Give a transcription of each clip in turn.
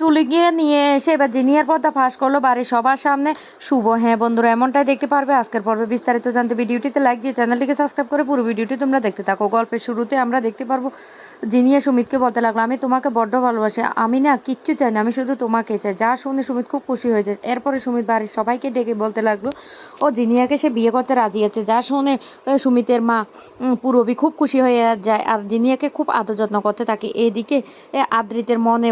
তুলি গিয়ে নিয়ে এসে এবার জিনিয়ার পর্দা ফাঁস করল বাড়ির সবার সামনে। শুভ। হ্যাঁ বন্ধুরা, এমনটাই দেখতে পারবে। আজকের পর্বে বিস্তারিত জানতে ভিডিওটিতে লাইক দিয়ে চ্যানেলটিকে সাবস্ক্রাইব করে পুরো ভিডিওটি তোমরা দেখতে থাকো। গল্পের শুরুতে আমরা দেখতে পারব জিনিয়া সুমিতকে বলতে লাগল, আমি তোমাকে বড্ড ভালোবাসি। আমি না কিচ্ছু চাই না, আমি শুধু তোমাকে চাই। যা শুনে সুমিত খুব খুশি হয়েছে এরপরে সুমিত বাড়ির সবাইকে ডেকে বলতে লাগল, ও জিনিয়াকে সে বিয়ে করতে রাজি আছে। যা শুনে সুমিতের মা পুরবী খুব খুশি হয়ে যায়। আর জিনিয়াকে খুব আদর যত্ন করতে থাকে। এদিকে আদ্রিতের মনে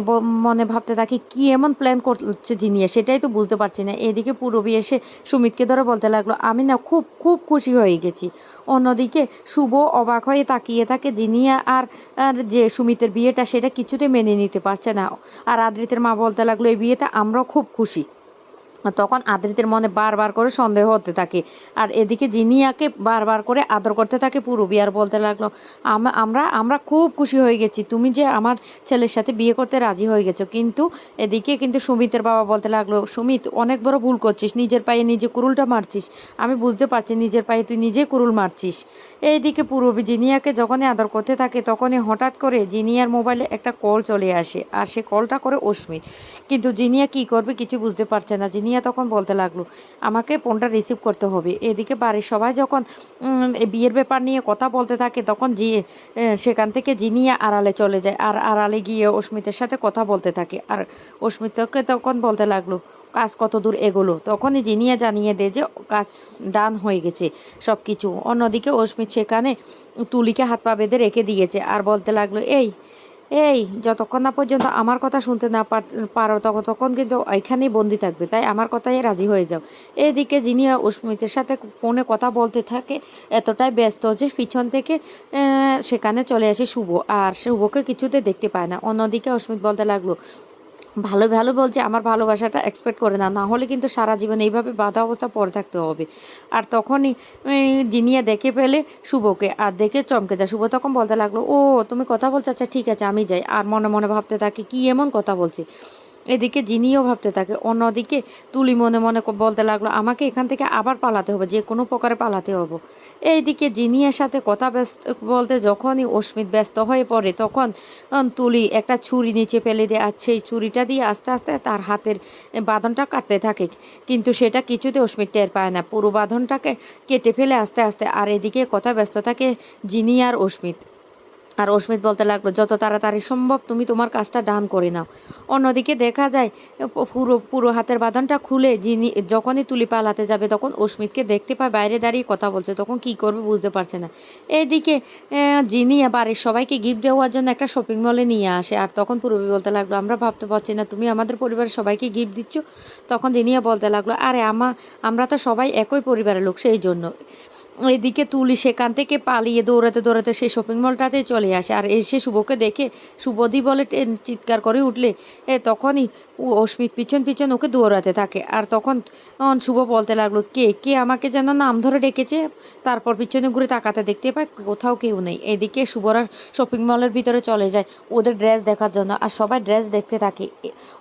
মনে ভাবতে থাকে কি এমন প্ল্যান করছে জিনিয়া? সেটাই তো বুঝতে পারছি না। এদিকে পূর্বী এসে সুমিতকে ধরে বলতে লাগল, আমি না খুব খুব খুশি হয়ে গেছি। অন্যদিকে শুভ অবাক হয়ে তাকিয়ে থাকে জিনিয়া আর আর যে সুমিতের বিয়েটা সেটা কিছুতে মেনে নিতে পারছে না। আর আদৃতের মা বলতে লাগল, এই বিয়েতে আমরাও খুব খুশি। তখন আদ্রিতের মনে বারবার করে সন্দেহ হতে থাকে। আর এদিকে জিনিয়াকে বারবার করে আদর করতে থাকে পুরবী। আর বলতে লাগল, "আম- আমরা আমরা খুব খুশি হয়ে গেছি। তুমি যে আমার ছেলের সাথে বিয়ে করতে রাজি হয়ে গেছো। কিন্তু এদিকে কিন্তু সুমিতের বাবা বলতে লাগল, সুমিত, অনেক বড় ভুল করছিস। নিজের পায়ে নিজে কুরুলটা মারছিস। আমি বুঝতে পারছি নিজের পায়ে তুই নিজে কুরুল মারছিস। এইদিকে পূর্ববী জিনিয়াকে যখনই আদর করতে থাকে, তখনই হঠাৎ করে জিনিয়ার মোবাইলে একটা কল চলে আসে। আর সে কলটা করে অস্মিত। কিন্তু জিনিয়া কি করবে কিছু বুঝতে পারছে না। জিনিয়া তখন বলতে লাগল আমাকে ফোনটা রিসিভ করতে হবে। এদিকে বাড়ির সবাই যখন বিয়ের ব্যাপার নিয়ে কথা বলতে থাকে তখন এ, সেখান থেকে জিনিয়া আড়ালে চলে যায়। আর আড়ালে গিয়ে অস্মিতের সাথে কথা বলতে থাকে। আর অস্মিতকে তখন বলতে লাগল কাজ কত দূর এগোলো? তখনই জিনিয়া জানিয়ে দেয় যে কাজ ডান হয়ে গেছে সব কিছু অন্যদিকে অস্মিত সেখানে তুলিকে হাত পা বেঁধে রেখে দিয়েছে। আর বলতে লাগল এই এই, যতক্ষণ না পর্যন্ত আমার কথা শুনতে না পার- ততক্ষণ কিন্তু এখানেই বন্দি থাকবে। তাই আমার কথাই রাজি হয়ে যাও। এদিকে যিনি অস্মিতের সাথে ফোনে কথা বলতে থাকে, এতটাই ব্যস্ত যে পিছন থেকে সেখানে চলে আসে শুভ। আর শুভকে কিছুতে দেখতে পায় না। অন্যদিকে অস্মিত বলতে লাগল ভালো ভালো বলছে, আমার ভালোবাসাটা এক্সপেক্ট করে না। না হলে কিন্তু সারা জীবন এইভাবে বাধা অবস্থা পরে থাকতে হবে। আর তখনই জিনিয়া দেখে পেলে শুভকে, আর দেখে চমকে যায়। শুভ তখন বলতে লাগল, ও, তুমি কথা বলছো? আচ্ছা ঠিক আছে, আমি যাই। আর মনে মনে ভাবতে থাকি, কি এমন কথা বলছে? এদিকে জিনিও ভাবতে থাকে, অন্যদিকে তুলি মনে মনে বলতে লাগল, আমাকে এখান থেকে আবার পালাতে হবে, যে কোনো প্রকারে পালাতে হবে। এইদিকে জিনিয়ার সাথে কথা ব্যস্ত বলতে যখনই অস্মিত ব্যস্ত হয়ে পড়ে, তখন তুলি একটা ছুরি নিচে ফেলে দেয় আর সেই ছুরিটা দিয়ে আস্তে আস্তে তার হাতের বাঁধনটা কাটতে থাকে। কিন্তু সেটা কিছুতে অস্মিত টের পায় না। পুরো বাঁধনটাকে কেটে ফেলে আস্তে আস্তে আর এদিকে কথা ব্যস্ত থাকে জিনি আর অস্মিত। আর অস্মিত বলতে লাগল, যত তাড়াতাড়ি সম্ভব তুমি তোমার কাজটা ডান করে নাও। অন্যদিকে দেখা যায় পুরো পুরো হাতের বাঁধনটা খুলে যিনি, যখনই তুলি পালাতে যাবে তখন অস্মিতকে দেখতে পায়, বাইরে দাঁড়িয়ে কথা বলছে, তখন কি করবে বুঝতে পারছে না। এইদিকে যিনি বাড়ির সবাইকে গিফট দেওয়ার জন্য একটা শপিং মলে নিয়ে আসে, আর তখন পূর্ববী বলতে লাগল, আমরা ভাবতে পারছি না, তুমি আমাদের পরিবারের সবাইকে গিফট দিচ্ছ। তখন জিনিয়া বলতে লাগল, আরে আমা, আমরা তো সবাই একই পরিবারের লোক, সেই জন্য। এদিকে তুলি সেখান থেকে পালিয়ে দৌড়াতে দৌড়াতে সেই শপিং মলটাতে চলে আসে। আর এসে শুভকে দেখে শুভদি বলে চিৎকার করে উঠলে, এ তখনই অস্মিত পিছন পিছন ওকে দৌড়াতে থাকে। আর তখন শুভ বলতে লাগল, কে কে আমাকে যেন নাম ধরে ডেকেছে? তারপর পিছনে ঘুরে তাকাতে দেখতে পায় কোথাও কেউ নেই। এদিকে শুভরা শপিং মলের ভিতরে চলে যায় ওদের ড্রেস দেখার জন্য। আর সবাই ড্রেস দেখতে থাকে।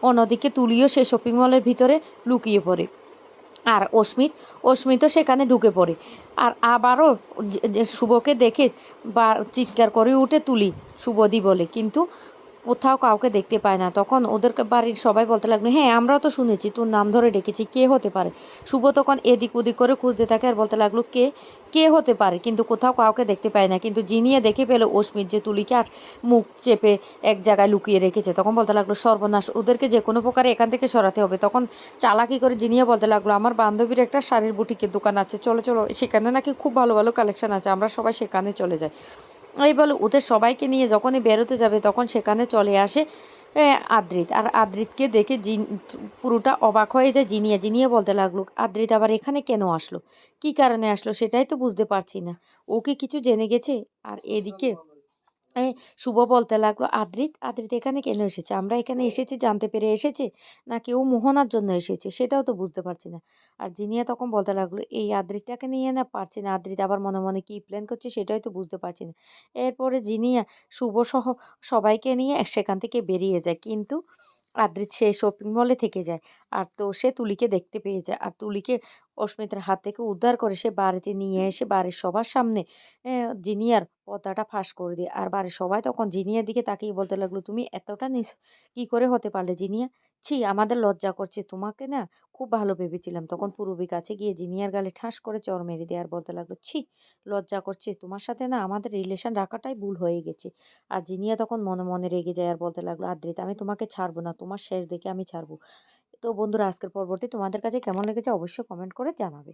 অন্যদিকে তুলিও সে শপিং মলের ভিতরে লুকিয়ে পড়ে। আর অস্মিত, অস্মিতও সেখানে ঢুকে পড়ে। আর আবারও শুভকে দেখে বা চিৎকার করে উঠে তুলি, শুভদি বলে। কিন্তু কোথাও কাউকে দেখতে পায় না। তখন ওদের বাড়ির সবাই বলতে লাগল হ্যাঁ আমরাও তো শুনেছি, তোর নাম ধরে ডেকেছি, কে হতে পারে? শুভ তখন এদিক ওদিক করে খুঁজতে থাকে আর বলতে লাগল, কে কে হতে পারে? কিন্তু কোথাও কাউকে দেখতে পায় না। কিন্তু জিনিয়ে দেখে পেল অস্মিত যে তুলিকে আর মুখ চেপে এক জায়গায় লুকিয়ে রেখেছে। তখন বলতে লাগল, সর্বনাশ, ওদেরকে যে কোনো প্রকারে এখান থেকে সরাতে হবে। তখন চালাকি করে জিনিয়া বলতে লাগল, আমার বান্ধবীর একটা শাড়ির বুটিকের দোকান আছে, চলো চলো, সেখানে নাকি খুব ভালো ভালো কালেকশন আছে, আমরা সবাই সেখানে চলে যাই। এই বলে ওদের সবাইকে নিয়ে যখনই বেরোতে যাবে তখন সেখানে চলে আসে আদ্রিত। আর আদ্রিতকে দেখে জিন, পুরোটা অবাক হয়ে যায়, জিনিয়া জিনিয়া বলতে লাগল, আদ্রিত, আবার এখানে কেন আসলো? কি কারণে আসলো সেটাই তো বুঝতে পারছি না। ওকে কিছু জেনে গেছে? আর এদিকে শুভ বলতে লাগল, আদ্রিত আদ্রিত এখানে কেন এসেছে? আমরা এখানে এসেছি, জানতে পেরে এসেছি? না কেউ মোহনার জন্য এসেছে? সেটাও তো বুঝতে পারছি না। আর জিনিয়া তখন বলতে লাগল, এই আদ্রিতটাকে নিয়ে না পারছি না। আদ্রিত আবার মনে মনে কী প্ল্যান করছে সেটাই তো বুঝতে পারছি না। এরপরে জিনিয়া, শুভ সহ সবাইকে নিয়ে সেখান থেকে বেরিয়ে যায়। কিন্তু আদ্রিত সে শপিং মলে থেকে যায়। আর তো সে তুলিকে দেখতে পেয়ে যায়। আর তুলিকে অস্মিতার হাত থেকে উদ্ধার করে সে বাড়িতে নিয়ে এসে বাড়ির সবার সামনে জিনিয়ার পর্দাটা ফাঁস করে দিয়ে। আর বাড়ির সবাই তখন জিনিয়ার দিকে তাকিয়ে বলতে লাগল, তুমি এতটা নিস কী করে হতে পারলে জিনিয়া? ছি, আমাদের লজ্জা করছে। তোমাকে না খুব ভালো ভেবেছিলাম। তখন পূর্বী কাছে গিয়ে জিনিয়ার গালে ঠাস করে চর মেরে দিয়ে আর বলতে লাগল, ছি, লজ্জা করছে। তোমার সাথে না আমাদের রিলেশন রাখাটাই ভুল হয়ে গেছে। আর জিনিয়া তখন মনে মনে রেগে যায় আর বলতে লাগল, আদ্রিত, আমি তোমাকে ছাড়বো না। তোমার শেষ দেখে আমি ছাড়বো। তো বন্ধুরা, আজকের পর্বটি তোমাদের কাছে কেমন লেগেছে অবশ্যই কমেন্ট করে জানাবে।